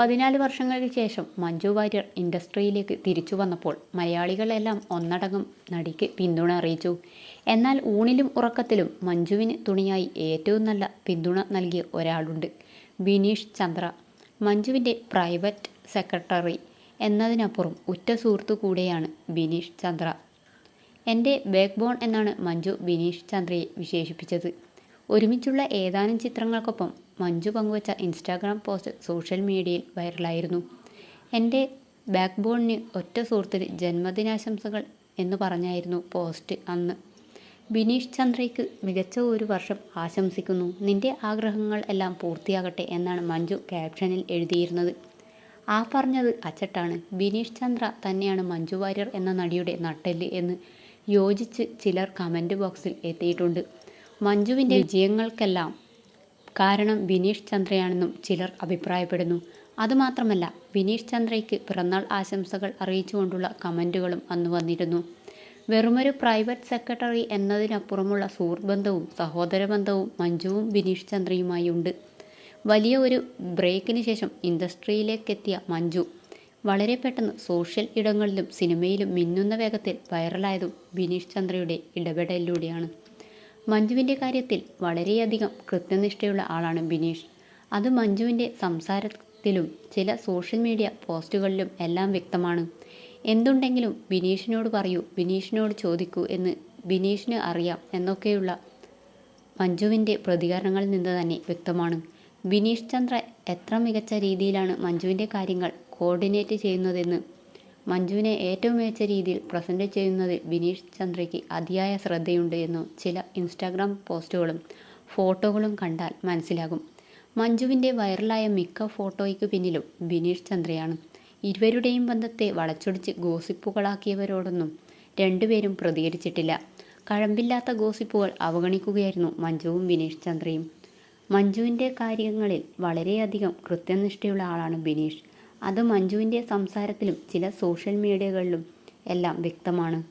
പതിനാല് വർഷങ്ങൾക്ക് ശേഷം മഞ്ജു വാര്യർ ഇൻഡസ്ട്രിയിലേക്ക് തിരിച്ചു വന്നപ്പോൾ മലയാളികളെല്ലാം ഒന്നടങ്കം നടിക്ക് പിന്തുണ അറിയിച്ചു. എന്നാൽ ഊണിലും ഉറക്കത്തിലും മഞ്ജുവിന് തുണിയായി ഏറ്റവും നല്ല പിന്തുണ നൽകിയ ഒരാളുണ്ട് ബിനീഷ് ചന്ദ്ര. മഞ്ജുവിന്റെ പ്രൈവറ്റ് സെക്രട്ടറി എന്നതിനപ്പുറം ഉറ്റ സുഹൃത്തു കൂടെയാണ് ബിനീഷ് ചന്ദ്ര. എന്റെ ബാക്ക് ബോൺ എന്നാണ് മഞ്ജു ബിനീഷ് ചന്ദ്രയെ വിശേഷിപ്പിച്ചത്. ഒരുമിച്ചുള്ള ഏതാനും ചിത്രങ്ങൾക്കൊപ്പം മഞ്ജു പങ്കുവച്ച ഇൻസ്റ്റാഗ്രാം പോസ്റ്റ് സോഷ്യൽ മീഡിയയിൽ വൈറലായിരുന്നു. എന്റെ ബാക്ക് ബോണിന് ഒറ്റ സുഹൃത്തിന് ജന്മദിനാശംസകൾ എന്ന് പറഞ്ഞായിരുന്നു പോസ്റ്റ് അന്ന്. ബിനീഷ് ചന്ദ്രയ്ക്ക് മികച്ച ഒരു വർഷം ആശംസിക്കുന്നു. നിന്റെ ആഗ്രഹങ്ങൾ എല്ലാം പൂർത്തിയാകട്ടെ എന്നാണ് മഞ്ജു ക്യാപ്ഷനിൽ എഴുതിയിരുന്നത്. ആ പറഞ്ഞത് അച്ചട്ടാണ്. ബിനീഷ് ചന്ദ്ര തന്നെയാണ് മഞ്ജു വാര്യർ എന്ന നടിയുടെ നട്ടെല്ല് എന്ന് യോജിച്ച് ചിലർ കമന്റ് ബോക്സിൽ എത്തിയിട്ടുണ്ട്. മഞ്ജുവിന്റെ വിജയങ്ങൾക്കെല്ലാം കാരണം ബിനീഷ് ചന്ദ്രയാണെന്നും ചിലർ അഭിപ്രായപ്പെടുന്നു. അതുമാത്രമല്ല ബിനീഷ് ചന്ദ്രയ്ക്ക് പിറന്നാൾ ആശംസകൾ അറിയിച്ചുകൊണ്ടുള്ള കമന്റുകളും അന്ന് വന്നിരുന്നു. വെറുമൊരു പ്രൈവറ്റ് സെക്രട്ടറി എന്നതിനപ്പുറമുള്ള സുഹൃത്ത് ബന്ധവും സഹോദര ബന്ധവും മഞ്ജുവും ബിനീഷ് ചന്ദ്രയുമായി ഉണ്ട്. വലിയ ഒരു ബ്രേക്കിന് ശേഷം ഇൻഡസ്ട്രിയിലേക്കെത്തിയ മഞ്ജു വളരെ പെട്ടെന്ന് സോഷ്യൽ ഇടങ്ങളിലും സിനിമയിലും മിന്നുന്ന വേഗത്തിൽ വൈറലായതും ബിനീഷ് ചന്ദ്രയുടെ ഇടപെടലിലൂടെയാണ്. മഞ്ജുവിന്റെ കാര്യത്തിൽ വളരെയധികം കൃത്യനിഷ്ഠയുള്ള ആളാണ് ബിനീഷ്. അത് മഞ്ജുവിന്റെ സംസാരത്തിലും ചില സോഷ്യൽ മീഡിയ പോസ്റ്റുകളിലും എല്ലാം വ്യക്തമാണ്. എന്തുണ്ടെങ്കിലും ബിനീഷിനോട് പറയൂ ബിനീഷിനോട് ചോദിക്കൂ എന്ന് ബിനീഷിന് അറിയാം എന്നൊക്കെയുള്ള മഞ്ജുവിന്റെ പ്രതികരണങ്ങളിൽ നിന്ന് തന്നെ വ്യക്തമാണ്. ബിനീഷ് ചന്ദ്ര എത്ര മികച്ച രീതിയിലാണ് മഞ്ജുവിന്റെ കാര്യങ്ങൾ കോർഡിനേറ്റ് ചെയ്യുന്നതെന്ന് മഞ്ജുവിനെ ഏറ്റവും മികച്ച രീതിയിൽ പ്രസന്റ് ചെയ്യുന്നതിൽ വിനീഷ് ചന്ദ്രയ്ക്ക് അതിയായ ശ്രദ്ധയുണ്ട് എന്നും ചില ഇൻസ്റ്റാഗ്രാം പോസ്റ്റുകളും ഫോട്ടോകളും കണ്ടാൽ മനസ്സിലാകും. മഞ്ജുവിന്റെ വൈറലായ മിക്ക ഫോട്ടോയ്ക്ക് പിന്നിലും ബിനീഷ് ചന്ദ്രയാണ്. ഇരുവരുടെയും ബന്ധത്തെ വളച്ചൊടിച്ച് ഗോസിപ്പുകളാക്കിയവരോടൊന്നും രണ്ടുപേരും പ്രതികരിച്ചിട്ടില്ല. കഴമ്പില്ലാത്ത ഗോസിപ്പുകൾ അവഗണിക്കുകയായിരുന്നു മഞ്ജുവും ബിനീഷ് ചന്ദ്രയും. മഞ്ജുവിന്റെ കാര്യങ്ങളിൽ വളരെയധികം കൃത്യനിഷ്ഠയുള്ള ആളാണ് ബിനീഷ് അത് മഞ്ജുവിന്റെ സംസാരത്തിലും ചില സോഷ്യൽ മീഡിയകളിലും എല്ലാം വ്യക്തമാണ്.